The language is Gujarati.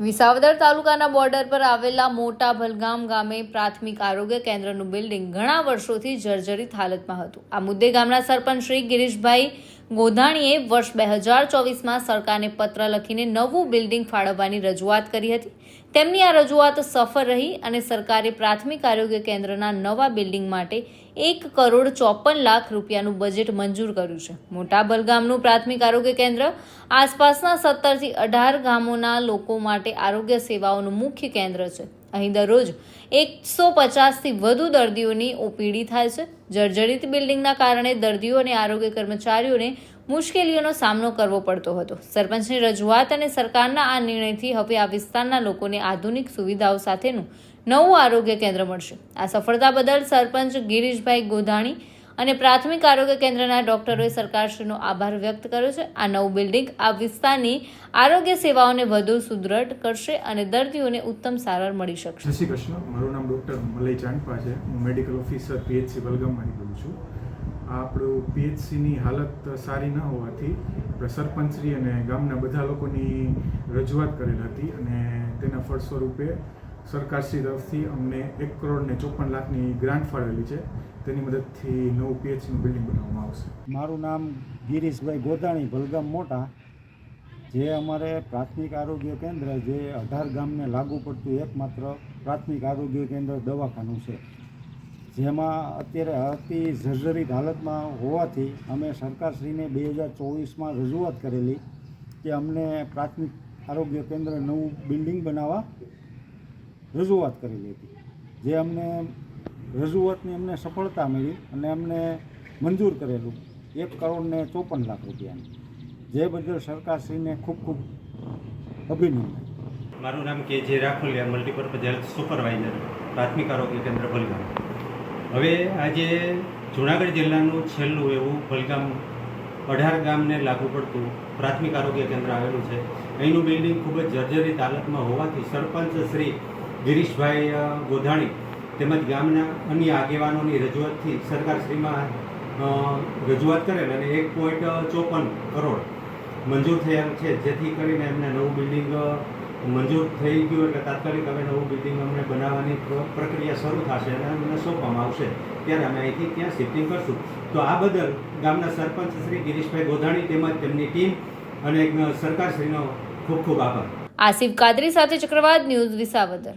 વિસાવદર તાલુકાના બોર્ડર પર આવેલા મોટા ભલગામ ગામે પ્રાથમિક આરોગ્ય કેન્દ્રનું બિલ્ડિંગ ઘણા વર્ષોથી જર્જરિત હાલતમાં હતું. આ મુદ્દે ગામના સરપંચ શ્રી ગિરીશભાઈ ગોધાણીએ વર્ષ બે હજાર ચોવીસમાં સરકારને પત્ર લખીને નવું બિલ્ડિંગ ફાળવવાની રજૂઆત કરી હતી. તેમની આ રજૂઆત સફળ રહી અને સરકારે પ્રાથમિક આરોગ્ય કેન્દ્રના નવા બિલ્ડિંગ માટે એક કરોડ ચોપન લાખ રૂપિયાનું બજેટ મંજૂર કર્યું છે. મોટા બલગામનું પ્રાથમિક આરોગ્ય કેન્દ્ર, આસપાસના સત્તરથી અઢાર ગામોના લોકો માટે આરોગ્ય સેવાઓનું મુખ્ય કેન્દ્ર છે. અહીં દરરોજ એકસો પચાસથી વધુ દર્દીઓની ઓપીડી થાય છે. જર્જરિત બિલ્ડિંગના કારણે દર્દીઓ અને આરોગ્ય કર્મચારીઓને મુશ્કેલીઓનો સામનો કરવો પડતો હતો. સરપંચની રજૂઆત અને સરકારના આ નિર્ણયથી હવે આ વિસ્તારના લોકોને આધુનિક સુવિધાઓ સાથેનું નવું આરોગ્ય કેન્દ્ર મળશે. આ સફળતા બદલ સરપંચ ગિરીશભાઈ ગોધાણી અને પ્રાથમિક આરોગ્ય કેન્દ્રના ડોક્ટરોએ સરકારશ્રીનો આભાર વ્યક્ત કર્યો છે. આ નવું બિલ્ડિંગ આ વિસ્તારની આરોગ્ય સેવાઓને વધુ સુદૃઢ કરશે અને દર્દીઓને ઉત્તમ સારવાર મળી શકશે. શ્રી કૃષ્ણ. મારું નામ ડૉક્ટર મલય ચાંદપા છે. હું મેડિકલ ઓફિસર પીએચસી વલગામમાંથી બોલું છું. આપણું પીએચસીની હાલત સારી ન હોવાથી સરપંચશ્રી અને ગામના બધા લોકોની રજૂઆત કરેલ હતી અને તેના ફળ સ્વરૂપે સરકારશ્રી તરફથી અમને એક કરોડ ને ચોપન લાખની ગ્રાન્ટ ફાળવેલી છે. તેની મદદથી નવું પીએચસીનું બિલ્ડિંગ બનાવવામાં આવશે. મારું નામ ગિરીશભાઈ ગોધાણી, ભલગામ મોટા. જે અમારે પ્રાથમિક આરોગ્ય કેન્દ્ર, જે અઢાર ગામને લાગુ પડતું એકમાત્ર પ્રાથમિક આરોગ્ય કેન્દ્ર દવાખાનું છે. જેમાં અત્યારે અતિ જર્જરિત હાલતમાં હોવાથી અમે સરકારશ્રીને બે હજાર ચોવીસમાં રજૂઆત કરેલી કે અમને પ્રાથમિક આરોગ્ય કેન્દ્ર નવું બિલ્ડિંગ બનાવવા રજૂઆત કરેલી હતી જે અમને રજૂઆતની અમને સફળતા મળી અને અમને મંજૂર કરેલું એક કરોડ ને ચોપન લાખ રૂપિયાની. જે બદલ સરકારશ્રીને ખૂબ ખૂબ અભિનંદન. મારું નામ કે જે રાખોલિયા મલ્ટીપર્પઝ હેલ્થ સુપરવાઇઝર, પ્રાથમિક આરોગ્ય કેન્દ્ર ભલગામ હવે આજે જુનાગઢ જિલ્લાનું છેલ્લું એવું ભલગામ અઢાર ગામને લાગુ પડતું પ્રાથમિક આરોગ્ય કેન્દ્ર આવેલું છે. અહીંનું બિલ્ડિંગ ખૂબ જ જર્જરિત હાલતમાં હોવાથી સરપંચ શ્રી ગિરીશભાઈ ગોધાણી તેમજ ગામના અન્ય આગેવાનોની રજૂઆતથી સરકારશ્રીમાં રજૂઆત કરેલ અને એક પોઈન્ટ ચોપન કરોડ મંજૂર થયેલ છે. જેથી કરીને એમને નવું બિલ્ડિંગ મંજૂર થઈ ગયું એટલે તાત્કાલિક હવે નવું બિલ્ડિંગ અમને બનાવવાની પ્ર- પ્રક્રિયા શરૂ થશે અને અમને સોંપવામાં આવશે. ત્યારે અમે અહીંથી ત્યાં શિફ્ટિંગ કરશું. તો આ બદલ ગામના સરપંચ શ્રી ગિરીશભાઈ ગોધાણી તેમજ તેમની ટીમ અને સરકારશ્રીનો ખૂબ ખૂબ આભાર. આસિફ કાદરી સાથે ચક્રવાત ન્યૂઝ વિસાવદર.